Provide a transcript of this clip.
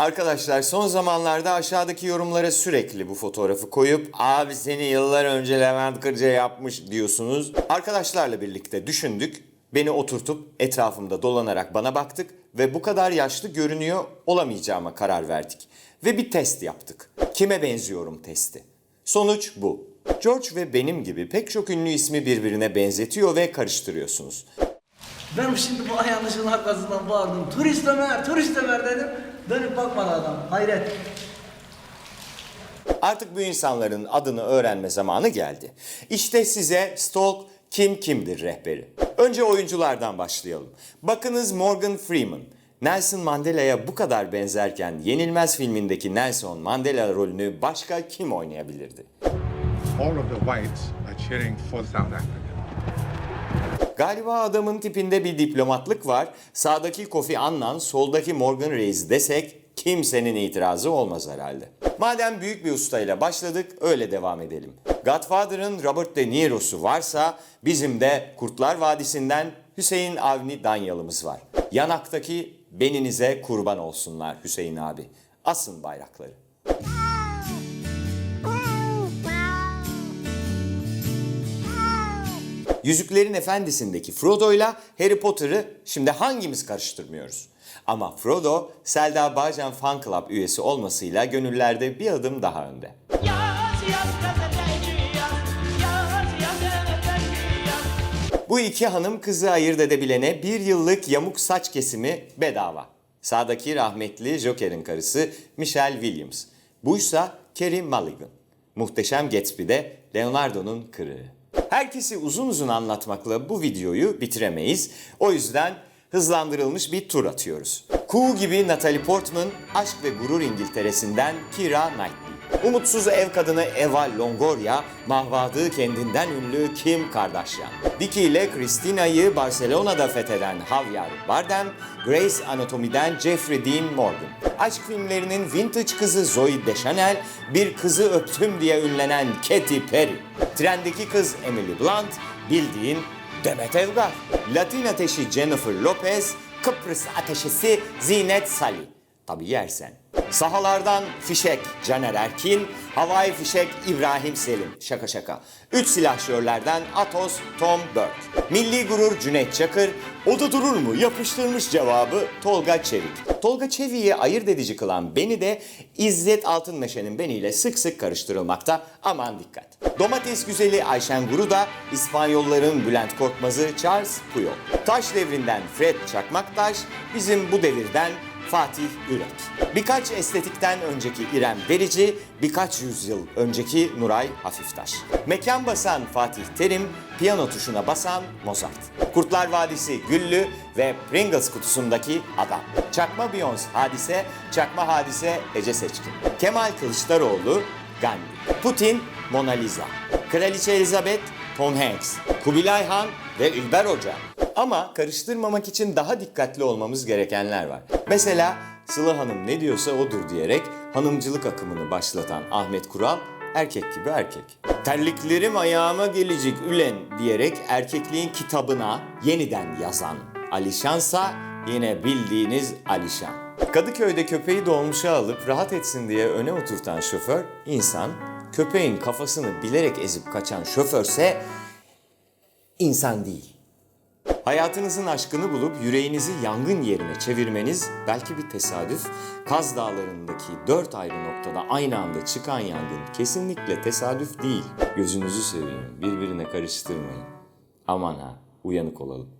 Arkadaşlar son zamanlarda aşağıdaki yorumlara sürekli bu fotoğrafı koyup abi seni yıllar önce Levent Kırca yapmış diyorsunuz. Arkadaşlarla birlikte düşündük. Beni oturtup etrafımda dolanarak bana baktık ve bu kadar yaşlı görünüyor olamayacağıma karar verdik. Ve bir test yaptık. Kime benziyorum testi. Sonuç bu. George ve benim gibi pek çok ünlü ismi birbirine benzetiyor ve karıştırıyorsunuz. Ben şimdi bu ayağınızın arkasından bağırdım. Turist Ömer, turist Ömer dedim. Dönüp bakmadı adam. Hayret. Artık bu insanların adını öğrenme zamanı geldi. İşte size Stalk Kim Kimdir rehberi. Önce oyunculardan başlayalım. Bakınız Morgan Freeman. Nelson Mandela'ya bu kadar benzerken Yenilmez filmindeki Nelson Mandela rolünü başka kim oynayabilirdi? all of the whites are cheering for South Africa. Galiba adamın tipinde bir diplomatlık var. Sağdaki Kofi Annan, soldaki Morgan Reis desek kimsenin itirazı olmaz herhalde. Madem büyük bir ustayla başladık öyle devam edelim. Godfather'ın Robert De Niro'su varsa bizim de Kurtlar Vadisi'nden Hüseyin Avni Danyalımız var. Yanaktaki beninize kurban olsunlar Hüseyin abi. Asın bayrakları. Yüzüklerin Efendisi'ndeki Frodo'yla Harry Potter'ı şimdi hangimiz karıştırmıyoruz? Ama Frodo, Selda Bağcan Fan Club üyesi olmasıyla gönüllerde bir adım daha önde. Bu iki hanım kızı ayırt edebilene bir yıllık yamuk saç kesimi bedava. Sağdaki rahmetli Joker'in karısı Michelle Williams. Buysa Carey Mulligan. Muhteşem Gatsby'de Leonardo'nun kırığı. Herkesi uzun uzun anlatmakla bu videoyu bitiremeyiz. O yüzden hızlandırılmış bir tur atıyoruz. Kuğu gibi Natalie Portman, Aşk ve Gurur İngiltere'sinden Keira Knightley. Umutsuz ev kadını Eva Longoria, mahvadığı kendinden ünlü Kim Kardashian. Vicky ile Christina'yı Barcelona'da fetheden Javier Bardem, Grace Anatomy'den Jeffrey Dean Morgan. Aşk filmlerinin vintage kızı Zoe Deschanel, bir kızı öptüm diye ünlenen Katy Perry. Trendeki kız Emily Blunt, bildiğin Demet Evgar. Latin ateşi Jennifer Lopez, Kıbrıs ateşisi Zinet Salih. Tabi yersen. Sahalardan fişek Caner Erkin, havai fişek İbrahim Selim. Şaka şaka. Üç silahşörlerden Atos Tom Bird. Milli gurur Cüneyt Çakır, o da durur mu? Yapıştırmış cevabı Tolga Çevik. Tolga Çevik'i ayırt edici kılan beni de İzzet Altınmeşe'nin beniyle sık sık karıştırılmakta. Aman dikkat. Domates güzeli Ayşen Guru da İspanyolların Bülent Korkmaz'ı Charles Puyol. Taş devrinden Fred Çakmaktaş, bizim bu devirden Fatih Ürek. Birkaç estetikten önceki İrem Derici, birkaç yüzyıl önceki Nuray Hafiftaş. Mekan basan Fatih Terim, piyano tuşuna basan Mozart. Kurtlar Vadisi Güllü ve Pringles kutusundaki adam. Çakma Beyoncé Hadise, Çakma Hadise Ece Seçkin. Kemal Kılıçdaroğlu Gandhi. Putin Mona Lisa. Kraliçe Elizabeth Tom Hanks. Kubilay Han ve Ülber Hoca. Ama karıştırmamak için daha dikkatli olmamız gerekenler var. Mesela Sıla Hanım ne diyorsa odur diyerek hanımcılık akımını başlatan Ahmet Kural erkek gibi erkek. Terliklerim ayağıma gelecek ülen diyerek erkekliğin kitabına yeniden yazan Alişansa yine bildiğiniz Alişan. Kadıköy'de köpeği dolmuşa alıp rahat etsin diye öne oturtan şoför insan, köpeğin kafasını bilerek ezip kaçan şoförse insan değil. Hayatınızın aşkını bulup yüreğinizi yangın yerine çevirmeniz belki bir tesadüf. Kaz Dağları'ndaki dört ayrı noktada aynı anda çıkan yangın kesinlikle tesadüf değil. Gözünüzü seveyim, birbirine karıştırmayın. Aman ha, uyanık olalım.